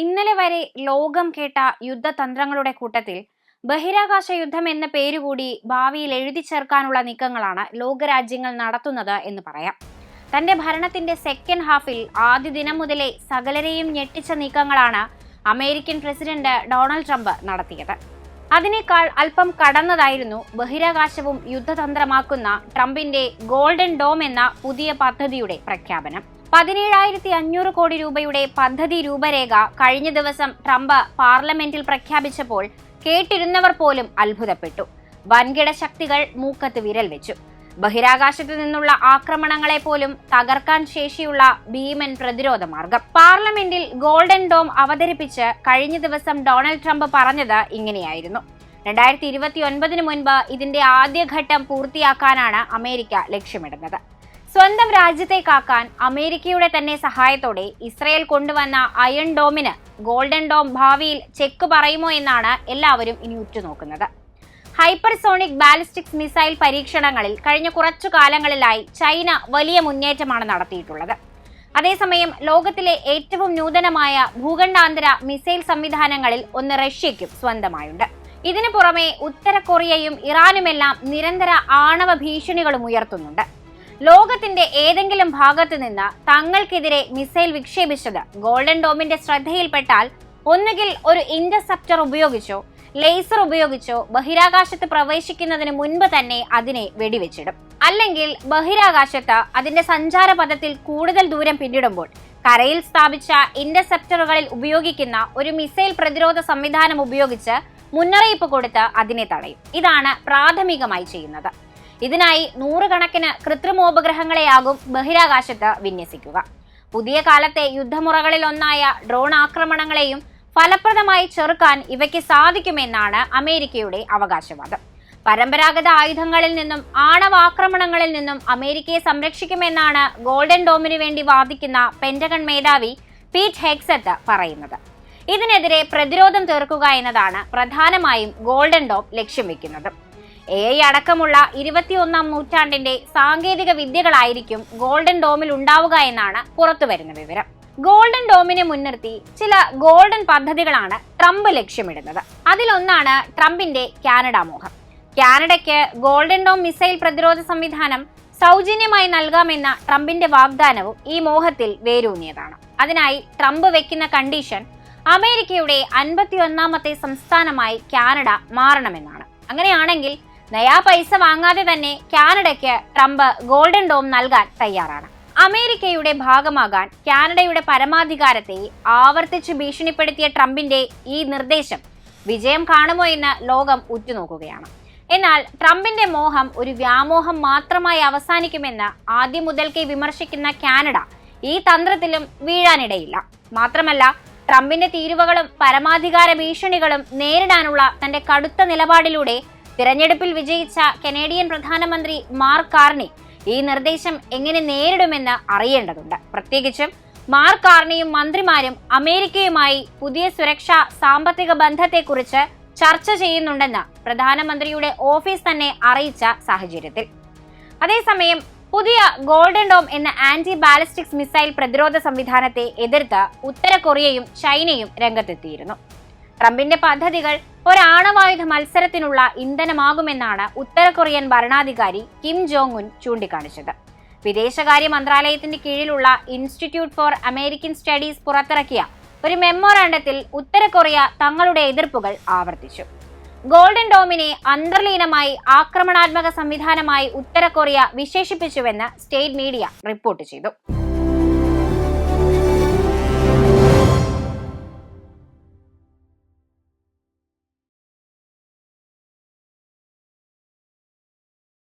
ഇന്നലെ വരെ ലോകം കേട്ട യുദ്ധതന്ത്രങ്ങളുടെ കൂട്ടത്തിൽ ബഹിരാകാശ യുദ്ധം എന്ന പേരുകൂടി ഭാവിയിൽ എഴുതി ചേർക്കാനുള്ള നീക്കങ്ങളാണ് ലോകരാജ്യങ്ങൾ നടത്തുന്നത് എന്ന് പറയാം. തന്റെ ഭരണത്തിന്റെ സെക്കൻഡ് ഹാഫിൽ ആദ്യ ദിനം മുതലേ സകലരെയും ഞെട്ടിച്ച നീക്കങ്ങളാണ് അമേരിക്കൻ പ്രസിഡന്റ് ഡൊണാൾഡ് ട്രംപ് നടത്തിയത്. അതിനേക്കാൾ അല്പം കടന്നതായിരുന്നു ബഹിരാകാശവും യുദ്ധതന്ത്രമാക്കുന്ന ട്രംപിന്റെ ഗോൾഡൻ ഡോം എന്ന പുതിയ പദ്ധതിയുടെ പ്രഖ്യാപനം. പതിനേഴായിരത്തി അഞ്ഞൂറ് കോടി രൂപയുടെ പദ്ധതി രൂപരേഖ കഴിഞ്ഞ ദിവസം ട്രംപ് പാർലമെന്റിൽ പ്രഖ്യാപിച്ചപ്പോൾ കേട്ടിരുന്നവർ പോലും അത്ഭുതപ്പെട്ടു. വൻകിട ശക്തികൾ മൂക്കത്ത് വിരൽ വെച്ചു. ബഹിരാകാശത്തു നിന്നുള്ള ആക്രമണങ്ങളെ പോലും തകർക്കാൻ ശേഷിയുള്ള ഭീമൻ പ്രതിരോധ മാർഗം. പാർലമെന്റിൽ ഗോൾഡൻ ഡോം അവതരിപ്പിച്ച് കഴിഞ്ഞ ദിവസം ഡൊണാൾഡ് ട്രംപ് പറഞ്ഞത് ഇങ്ങനെയായിരുന്നു. രണ്ടായിരത്തി ഇരുപത്തി ഒൻപതിനു മുൻപ് ഇതിന്റെ ആദ്യഘട്ടം പൂർത്തിയാക്കാനാണ് അമേരിക്ക ലക്ഷ്യമിടുന്നത്. സ്വന്തം രാജ്യത്തെ കാക്കാൻ അമേരിക്കയുടെ തന്നെ സഹായത്തോടെ ഇസ്രയേൽ കൊണ്ടുവന്ന അയൺ ഡോമിന് ഗോൾഡൻ ഡോം ഭാവിയിൽ ചെക്ക് പറയുമോ എന്നാണ് എല്ലാവരും ഇനി ഉറ്റുനോക്കുന്നത്. ഹൈപ്പർസോണിക് ബാലിസ്റ്റിക് മിസൈൽ പരീക്ഷണങ്ങളിൽ കഴിഞ്ഞ കുറച്ചു കാലങ്ങളിലായി ചൈന വലിയ മുന്നേറ്റമാണ് നടത്തിയിട്ടുള്ളത്. അതേസമയം ലോകത്തിലെ ഏറ്റവും നൂതനമായ ഭൂഖണ്ഡാന്തര മിസൈൽ സംവിധാനങ്ങളിൽ ഒന്ന് റഷ്യയ്ക്കും സ്വന്തമായുണ്ട്. ഇതിനു പുറമെ ഉത്തര കൊറിയയും ഇറാനുമെല്ലാം നിരന്തര ആണവ ഭീഷണികളും ഉയർത്തുന്നുണ്ട്. ലോകത്തിന്റെ ഏതെങ്കിലും ഭാഗത്തു നിന്ന് തങ്ങൾക്കെതിരെ മിസൈൽ വിക്ഷേപിച്ചത് ഗോൾഡൻ ഡോമിന്റെ ശ്രദ്ധയിൽപ്പെട്ടാൽ ഒന്നുകിൽ ഒരു ഇന്റർസെപ്റ്റർ ഉപയോഗിച്ചോ ലേസർ ഉപയോഗിച്ചോ ബഹിരാകാശത്ത് പ്രവേശിക്കുന്നതിന് മുൻപ് തന്നെ അതിനെ വെടിവെച്ചിടും. അല്ലെങ്കിൽ ബഹിരാകാശത്ത് അതിന്റെ സഞ്ചാരപഥത്തിൽ കൂടുതൽ ദൂരം പിന്നിടുമ്പോൾ കരയിൽ സ്ഥാപിച്ച ഇന്റർസെപ്റ്ററുകളിൽ ഉപയോഗിക്കുന്ന ഒരു മിസൈൽ പ്രതിരോധ സംവിധാനം ഉപയോഗിച്ച് മുന്നറിയിപ്പ് കൊടുത്ത് അതിനെ തടയും. ഇതാണ് പ്രാഥമികമായി ചെയ്യുന്നത്. ഇതിനായി നൂറുകണക്കിന് കൃത്രിമോപഗ്രഹങ്ങളെയാകും ബഹിരാകാശത്ത് വിന്യസിക്കുക. പുതിയ കാലത്തെ യുദ്ധമുറകളിലൊന്നായ ഡ്രോൺ ആക്രമണങ്ങളെയും ഫലപ്രദമായി ചെറുക്കാൻ ഇവയ്ക്ക് സാധിക്കുമെന്നാണ് അമേരിക്കയുടെ അവകാശവാദം. പരമ്പരാഗത ആയുധങ്ങളിൽ നിന്നും ആണവാക്രമണങ്ങളിൽ നിന്നും അമേരിക്കയെ സംരക്ഷിക്കുമെന്നാണ് ഗോൾഡൻ ഡോമിനു വേണ്ടി വാദിക്കുന്ന പെന്റഗൺ മേധാവി പീറ്റ് ഹെക്സത്ത് പറയുന്നത്. ഇതിനെതിരെ പ്രതിരോധം തീർക്കുക എന്നതാണ് പ്രധാനമായും ഗോൾഡൻ ഡോം ലക്ഷ്യം വെക്കുന്നത്. എ ഐ അടക്കമുള്ള ഇരുപത്തിയൊന്നാം നൂറ്റാണ്ടിന്റെ സാങ്കേതിക വിദ്യകളായിരിക്കും ഗോൾഡൻ ഡോമിൽ ഉണ്ടാവുക എന്നാണ് പുറത്തുവരുന്ന വിവരം. ഗോൾഡൻ ഡോമിനെ മുൻനിർത്തി ചില ഗോൾഡൻ പദ്ധതികളാണ് ട്രംപ് ലക്ഷ്യമിടുന്നത്. അതിലൊന്നാണ് ട്രംപിന്റെ കാനഡ മോഹം. കാനഡയ്ക്ക് ഗോൾഡൻ ഡോം മിസൈൽ പ്രതിരോധ സംവിധാനം സൗജന്യമായി നൽകാമെന്ന ട്രംപിന്റെ വാഗ്ദാനവും ഈ മോഹത്തിൽ വേരൂന്നിയതാണ്. അതിനായി ട്രംപ് വെക്കുന്ന കണ്ടീഷൻ അമേരിക്കയുടെ അൻപത്തിയൊന്നാമത്തെ സംസ്ഥാനമായി കാനഡ മാറണമെന്നാണ്. അങ്ങനെയാണെങ്കിൽ നയാ പൈസ വാങ്ങാതെ തന്നെ കാനഡയ്ക്ക് ട്രംപ് ഗോൾഡൻ ഡോം നൽകാൻ തയ്യാറാണ്. അമേരിക്കയുടെ ഭാഗമാകാൻ കാനഡയുടെ പരമാധികാരത്തെ ആവർത്തിച്ച് ഭീഷണിപ്പെടുത്തിയ ട്രംപിന്റെ ഈ നിർദ്ദേശം വിജയം കാണുമോ എന്ന് ലോകം ഉറ്റുനോക്കുകയാണ്. എന്നാൽ ട്രംപിന്റെ മോഹം ഒരു വ്യാമോഹം മാത്രമായി അവസാനിക്കുമെന്ന് ആദ്യം മുതൽക്കേ വിമർശിക്കുന്ന കാനഡ ഈ തന്ത്രത്തിലും വീഴാനിടയില്ല. മാത്രമല്ല ട്രംപിന്റെ തീരുവകളും പരമാധികാര ഭീഷണികളും നേരിടാനുള്ള തന്റെ കടുത്ത നിലപാടിലൂടെ തിരഞ്ഞെടുപ്പിൽ വിജയിച്ച കനേഡിയൻ പ്രധാനമന്ത്രി മാർക്ക് കാർണി ഈ നിർദ്ദേശം എങ്ങനെ നേരിടുമെന്ന് അറിയേണ്ടതുണ്ട്. പ്രത്യേകിച്ചും മാർക്ക് കാർണിയും മന്ത്രിമാരും അമേരിക്കയുമായി പുതിയ സുരക്ഷാ സാമ്പത്തിക ബന്ധത്തെക്കുറിച്ച് ചർച്ച ചെയ്യുന്നുണ്ടെന്ന് പ്രധാനമന്ത്രിയുടെ ഓഫീസ് തന്നെ അറിയിച്ച സാഹചര്യത്തിൽ. അതേസമയം പുതിയ ഗോൾഡൻ ഡോം എന്ന ആന്റി ബാലിസ്റ്റിക്സ് മിസൈൽ പ്രതിരോധ സംവിധാനത്തെ എതിർത്ത് ഉത്തര കൊറിയയും ചൈനയും രംഗത്തെത്തിയിരുന്നു. ട്രംപിന്റെ പദ്ധതികൾ ഒരാണവായുധ മത്സരത്തിനുള്ള ഇന്ധനമാകുമെന്നാണ് ഉത്തര കൊറിയൻ ഭരണാധികാരി കിം ജോങ് ഉൻ ചൂണ്ടിക്കാണിച്ചത്. വിദേശകാര്യ മന്ത്രാലയത്തിന്റെ കീഴിലുള്ള ഇൻസ്റ്റിറ്റ്യൂട്ട് ഫോർ അമേരിക്കൻ സ്റ്റഡീസ് പുറത്തിറക്കിയ ഒരു മെമ്മോറാണ്ടത്തിൽ ഉത്തര കൊറിയ തങ്ങളുടെ എതിർപ്പുകൾ ആവർത്തിച്ചു. ഗോൾഡൻ ഡോമിനെ അന്തർലീനമായി ആക്രമണാത്മക സംവിധാനമായി ഉത്തര കൊറിയ വിശേഷിപ്പിച്ചുവെന്ന് സ്റ്റേറ്റ് മീഡിയ റിപ്പോർട്ട് ചെയ്തു.